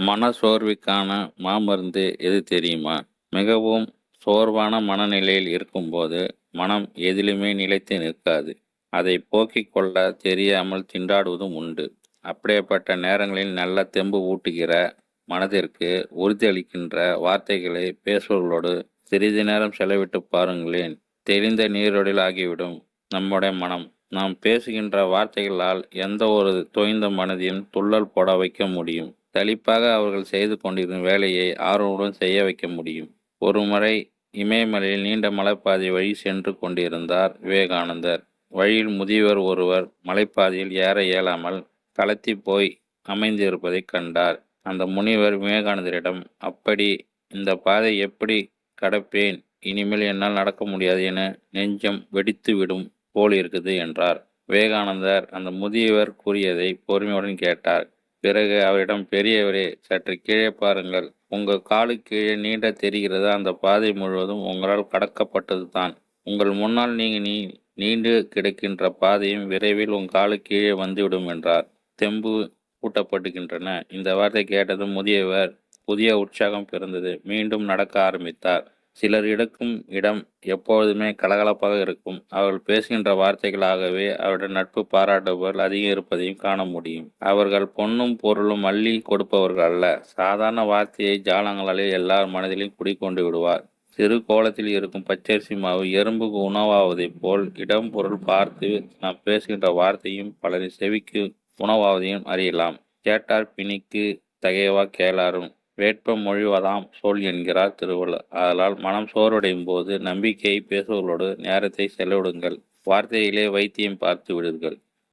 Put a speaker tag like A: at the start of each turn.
A: மனசோர்விக்கான மாமருந்து எது தெரியுமா? மிகவும் சோர்வான மனநிலையில் இருக்கும்போது மனம் எதிலுமே நிலைத்து நிற்காது. அதை போக்கிக் கொள்ள தெரியாமல் திண்டாடுவதும் உண்டு. அப்படியேப்பட்ட நேரங்களில் நல்ல தெம்பு ஊட்டுகிற மனதிற்கு உறுதியளிக்கின்ற வார்த்தைகளை பேசுவர்களோடு சிறிது நேரம் செலவிட்டு பாருங்களேன். தெளிந்த நீரோடில் ஆகிவிடும் நம்முடைய மனம். நாம் பேசுகின்ற வார்த்தைகளால் எந்த ஒரு தொய்ந்த மனதையும் துள்ளல் போட வைக்க முடியும். தளிப்பாக அவர்கள் செய்து கொண்டிருக்கும் வேலையை ஆர்வமுடன் செய்ய வைக்க முடியும். ஒருமுறை இமயமலையில் நீண்ட மலைப்பாதை வழி சென்று கொண்டிருந்தார் விவேகானந்தர். வழியில் முதியவர் ஒருவர் மலைப்பாதையில் ஏற இயலாமல் கலத்தி போய் அமைந்திருப்பதைக் கண்டார். அந்த முனிவர் விவேகானந்தரிடம் அப்படி இந்த பாதை எப்படி கடப்பேன்? இனிமேல் என்னால் நடக்க முடியாது என நெஞ்சம் வெடித்து விடும் போல் இருக்குது என்றார். விவேகானந்தர் அந்த முதியவர் கூறியதை பொறுமையுடன் கேட்டார். பிறகு அவரிடம் பெரியவரே சற்று கீழே பாருங்கள். உங்கள் காலு கீழே நீண்ட தெரிகிறது. அந்த பாதை முழுவதும் உங்களால் கடக்கப்பட்டது தான். உங்கள் முன்னால் நீங்கள் நீ நீண்டு கிடக்கின்ற பாதையும் விரைவில் உங்கள் காலு கீழே வந்துவிடும் என்றார். தெம்பு ஊட்டப்பட்டுகின்றன இந்த வார்த்தை கேட்டதும் முதியவர் புதிய உற்சாகம் பிறந்தது. மீண்டும் நடக்க ஆரம்பித்தார். சிலர் எடுக்கும் இடம் எப்பொழுதுமே கலகலப்பாக இருக்கும். அவர்கள் பேசுகின்ற வார்த்தைகளாகவே அவருடைய நட்பு பாராட்டுபவர்கள் அதிகம் இருப்பதையும் காண முடியும். அவர்கள் பொன்னும் பொருளும் அள்ளி கொடுப்பவர்கள் அல்ல. சாதாரண வார்த்தையை ஜாலங்களாலே எல்லார் மனதிலும் குடிக்கொண்டு விடுவார். சிறு கோலத்தில் இருக்கும் பச்சரிசி மாவு எறும்புக்கு உணவாவதைப் போல் இடம் பொருள் பார்த்து நாம் பேசுகின்ற வார்த்தையும் பலரின் செவிக்கு உணவாவதையும் அறியலாம். கேட்டார் பிணிக்கு தகையவா கேளாரும்? வேட்பம் மொழிவதாம் சொல் என்கிறார் திருவள்ளுவர். அதனால் மனம் சோர்வடையும் போது நம்பிக்கையை பேசுவர்களோடு நேரத்தை செலவிடுங்கள். வார்த்தையிலே வைத்தியம் பார்த்து விடுங்கள்.